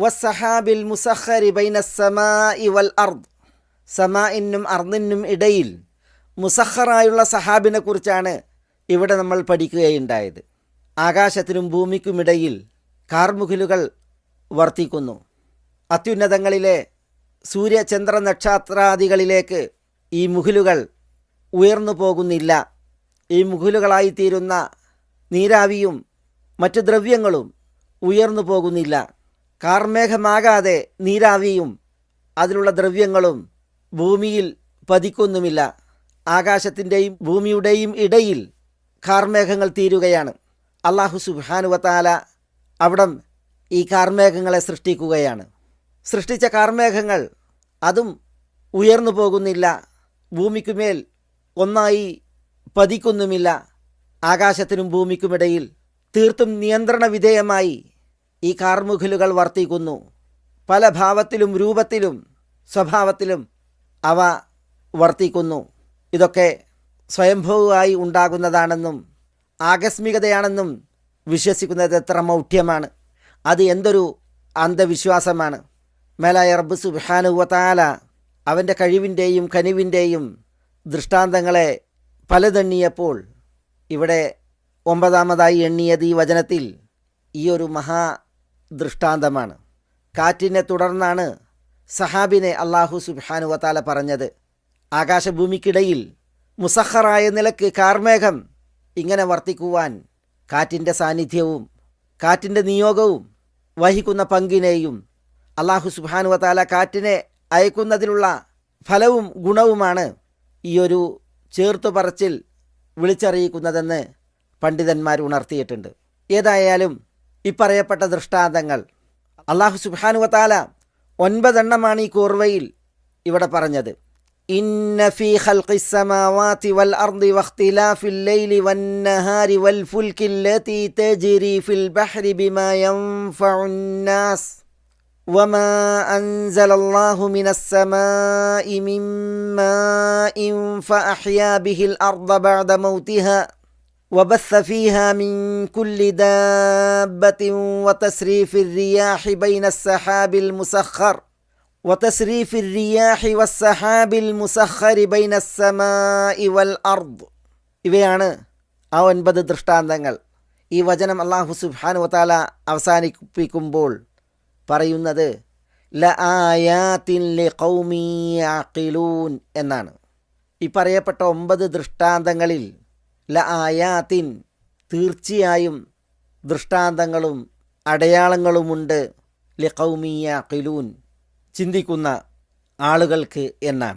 വസ്സഹാബിൽ മുസഹരി ബൈന സമാ വൽ അർദ്. സമാഇനും അർദിനും ഇടയിൽ മുസഹറായുള്ള സഹാബിനെ കുറിച്ചാണ് ഇവിടെ നമ്മൾ പഠിക്കുകയുണ്ടായത്. ആകാശത്തിനും ഭൂമിക്കുമിടയിൽ കാർമുകിലുകൾ വർത്തിക്കുന്നു. അത്യുന്നതങ്ങളിലെ സൂര്യചന്ദ്ര നക്ഷത്രാദികളിലേക്ക് ഈ മുകിലുകൾ ഉയർന്നു പോകുന്നില്ല. ഈ മുകിലുകളായിത്തീരുന്ന നീരാവിയും മറ്റു ദ്രവ്യങ്ങളും ഉയർന്നു പോകുന്നില്ല. കാർമേഘമാകാതെ നീരാവിയും അതിലുള്ള ദ്രവ്യങ്ങളും ഭൂമിയിൽ പതിക്കൊന്നുമില്ല. ആകാശത്തിന്റെയും ഭൂമിയുടെയും ഇടയിൽ കാർമേഘങ്ങൾ തീരുകയാണ്. അള്ളാഹു സുബാനുവത്താല അവിടം ഈ കാർമേഘങ്ങളെ സൃഷ്ടിക്കുകയാണ്. സൃഷ്ടിച്ച കാർമേഘങ്ങൾ അതും ഉയർന്നു പോകുന്നില്ല. ഭൂമിക്കുമേൽ ഒന്നായി പതിക്കുന്നുമില്ല. ആകാശത്തിനും ഭൂമിക്കുമിടയിൽ തീർത്തും നിയന്ത്രണ വിധേയമായി ഈ കാർമുഖലുകൾ വർത്തിക്കുന്നു. പല ഭാവത്തിലും രൂപത്തിലും സ്വഭാവത്തിലും അവ വർത്തിക്കുന്നു. ഇതൊക്കെ സ്വയംഭവമായി ഉണ്ടാകുന്നതാണെന്നും ആകസ്മികതയാണെന്നും വിശ്വസിക്കുന്നത് എത്ര മൗഢ്യമാണ്. അത് എന്തൊരു അന്ധവിശ്വാസമാണ്. മേലായ റബ്ബ് സുബാനുവത്താല അവന്റെ കഴിവിന്റെയും കനിവിന്റെയും ദൃഷ്ടാന്തങ്ങളെ പലതെണ്ണിയപ്പോൾ ഇവിടെ ഒമ്പതാമതായി എണ്ണിയത് ഈ വചനത്തിൽ ഈ ഒരു മഹാ ദൃഷ്ടാന്തമാണ്. കാറ്റിനെ തുടർന്നാണ് സഹാബിനെ അള്ളാഹു സുബാനുവത്താല പറഞ്ഞത്. ആകാശഭൂമിക്കിടയിൽ മുസഹറായ നിലയ്ക്ക് കാർമേഘം ഇങ്ങനെ വർത്തിക്കുവാൻ കാറ്റിന്റെ സാന്നിധ്യവും കാറ്റിന്റെ നിയോഗവും വഹിക്കുന്ന പങ്കിനെയും അള്ളാഹു സുബാനുവത്താല കാറ്റിനെ അയക്കുന്നതിലുള്ള ഫലവും ഗുണവുമാണ് ഈ ഒരു ചേർത്തു പറച്ചിൽ വിളിച്ചറിയിക്കുന്നതെന്ന് പണ്ഡിതന്മാർ ഉണർത്തിയിട്ടുണ്ട്. ഏതായാലും ഇപ്പറയപ്പെട്ട ദൃഷ്ടാന്തങ്ങൾ അള്ളാഹു സുബാനുവത്താല ഒൻപതെണ്ണമാണ് ഈ കോർവയിൽ ഇവിടെ പറഞ്ഞത് ഇന്ന ഫീ ഖൽഖി السماوات والأرض واختلاف الليل والنهار والفلك التي تجري في البحر بما ينفع الناس وما أنزل الله من السماء من ماء فأحيا به الأرض بعد موتها وبث فيها من كل دابة وتسريف الرياح بين السحاب المسخر وتسريف الرياح والسحاب المسخر بين السماء والأرض ഇവയാണ് ആ ഒൻപത് ദൃഷ്ടാന്തങ്ങൾ ഈ വചനം അള്ളാഹു സുബ്ഹാനു വതാല അവസാനിപ്പിക്കുമ്പോൾ പറയുന്നത് ല ആയാത്തിൻ ലി ഖൗമി യഅഖിലൂൻ എന്നാണ് ഈ പറയപ്പെട്ട ഒമ്പത് ദൃഷ്ടാന്തങ്ങളിൽ ല ആയാത്തിൻ തീർച്ചയായും ദൃഷ്ടാന്തങ്ങളും അടയാളങ്ങളുമുണ്ട് ലിഖൗമിയ കിലൂൻ ചിന്തിക്കുന്ന ആളുകൾക്ക് എന്നാണ്.